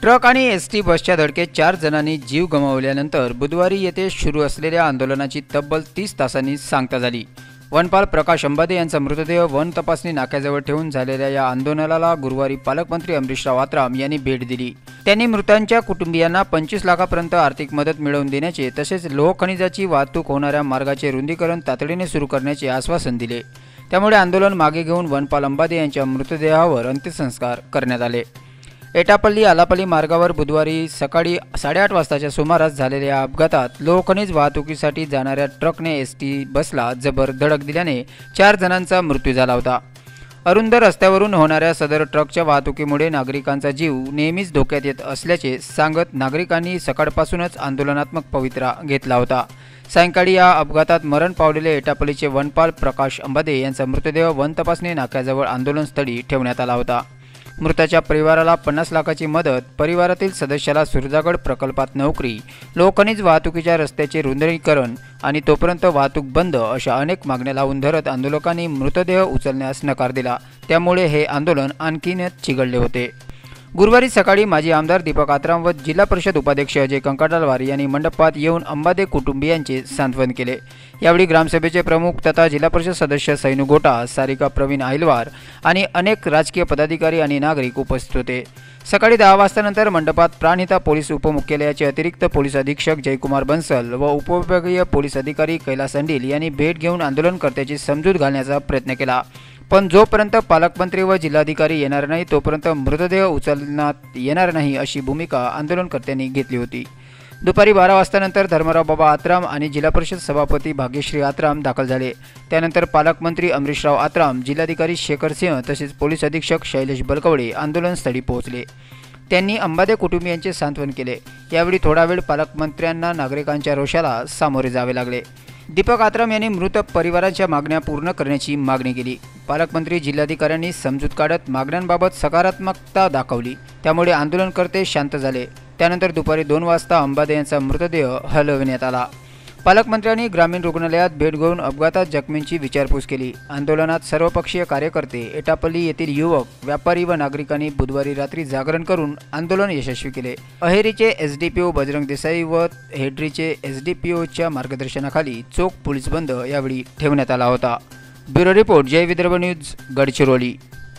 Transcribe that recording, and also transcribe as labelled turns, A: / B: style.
A: Truck आणि S T बसच्या धडकेत चार जणांनी जीव गमावल्यानंतर बुधवारी येथे सुरू असलेल्या आंदोलनाची तब्बल तीस तासांनी सांगता झाली. वनपाल प्रकाश अंबादे यांचा मृतदेह वन तपासणी नाक्याजवळ ठेवून झालेल्या या आंदोलनाला गुरुवारी पालकमंत्री अमरीशराव आत्राम यांनी भेट दिली. त्यांनी मृतांच्या कुटुंबियांना पंचवीस लाखापर्यंत आर्थिक मदत मिळवून देण्याचे तसेच लोहखनिजाची वाहतूक होणाऱ्या मार्गाचे रुंदीकरण तातडीने सुरू करण्याचे आश्वासन दिले. त्यामुळे आंदोलन मागे घेऊन वनपाल अंबादे यांच्या मृतदेहावर अंत्यसंस्कार करण्यात आले. एटापल्ली आलापल्ली मार्गावर बुधवारी सकाळी साडेआठ वाजताच्या सुमारास झालेल्या अपघातात लोहखनिज वाहतुकीसाठी जाणाऱ्या ट्रकने एस टी बसला जबर धडक दिल्याने चार जणांचा मृत्यू झाला होता. अरुंद रस्त्यावरून होणाऱ्या सदर ट्रकच्या वाहतुकीमुळे नागरिकांचा जीव नेहमीच धोक्यात येत असल्याचे सांगत नागरिकांनी सकाळपासूनच आंदोलनात्मक पवित्रा घेतला होता. सायंकाळी या अपघातात मरण पावलेले एटापल्लीचे वनपाल प्रकाश अंबादे यांचा मृतदेह वन तपासणी नाक्याजवळ आंदोलनस्थळी ठेवण्यात आला होता. मृताच्या परिवाराला पन्नास लाखाची मदत परिवारातील सदस्याला सुरजागड प्रकल्पात नोकरी लोकखनिज वाहतुकीच्या रस्त्याचे रुंदरीकरण आणि तोपर्यंत वाहतूक बंद अशा अनेक मागण्या लावून धरत आंदोलकांनी मृतदेह उचलण्यास नकार दिला. त्यामुळे हे आंदोलन आणखीनच चिघळले होते. गुरुवारी सकाळी माजी आमदार दीपक आत्राम व जिल्हा परिषद उपाध्यक्ष अजय कंकाटालवार यांनी मंडपात येऊन अंबादे कुटुंबियांचे सांत्वन केले. यावेळी ग्रामसभेचे प्रमुख तथा जिल्हा परिषद सदस्य सैनू गोटा सारिका प्रवीण आहिलवार आणि अनेक राजकीय पदाधिकारी आणि नागरिक उपस्थित होते. सकाळी दहा वाजतानंतर मंडपात प्राणहिता पोलीस उपमुख्यालयाचे अतिरिक्त पोलीस अधीक्षक जयकुमार बन्सल व उपविभागीय पोलीस अधिकारी कैलास अंडील यांनी भेट घेऊन आंदोलनकर्त्याची समजूत घालण्याचा प्रयत्न केला. पण जोपर्यंत पालकमंत्री व जिल्हाधिकारी येणार नाही तोपर्यंत मृतदेह उचलण्यात येणार नाही अशी भूमिका आंदोलनकर्त्यांनी घेतली होती. दुपारी बारा वाजतानंतर धर्मराव बाबा आत्राम आणि जिल्हा परिषद सभापती भाग्यश्री आत्राम दाखल झाले. त्यानंतर पालकमंत्री अमरीशराव आत्राम जिल्हाधिकारी शेखर सिंह तसेच पोलीस अधीक्षक शैलेश बलकवडे आंदोलनस्थळी पोहोचले. त्यांनी अंबादे कुटुंबियांचे सांत्वन केले. यावेळी थोडा वेळ पालकमंत्र्यांना नागरिकांच्या रोषाला सामोरे जावे लागले. दीपक आत्राम यांनी मृत परिवारांच्या मागण्या पूर्ण करण्याची मागणी केली. पालकमंत्री जिल्हाधिकाऱ्यांनी समजूत काढत मागण्यांबाबत सकारात्मकता दाखवली. त्यामुळे आंदोलनकर्ते शांत झाले. त्यानंतर दुपारी दोन वाजता अंबादे यांचा मृतदेह हलविण्यात आला. पालकमंत्र्यांनी ग्रामीण रुग्णालयात भेट घेऊन अपघातात जखमींची विचारपूस केली. आंदोलनात सर्वपक्षीय कार्यकर्ते एटापल्ली येथील युवक व्यापारी व नागरिकांनी बुधवारी रात्री जागरण करून आंदोलन यशस्वी केले. अहेरीचे S D P O Bajrang Desai व हेड्रीचे एस डी पी ओच्या मार्गदर्शनाखाली चोख पोलीस बंद यावेळी ठेवण्यात आला होता. Bureau report Jai Vidarbha news Gadchiroli.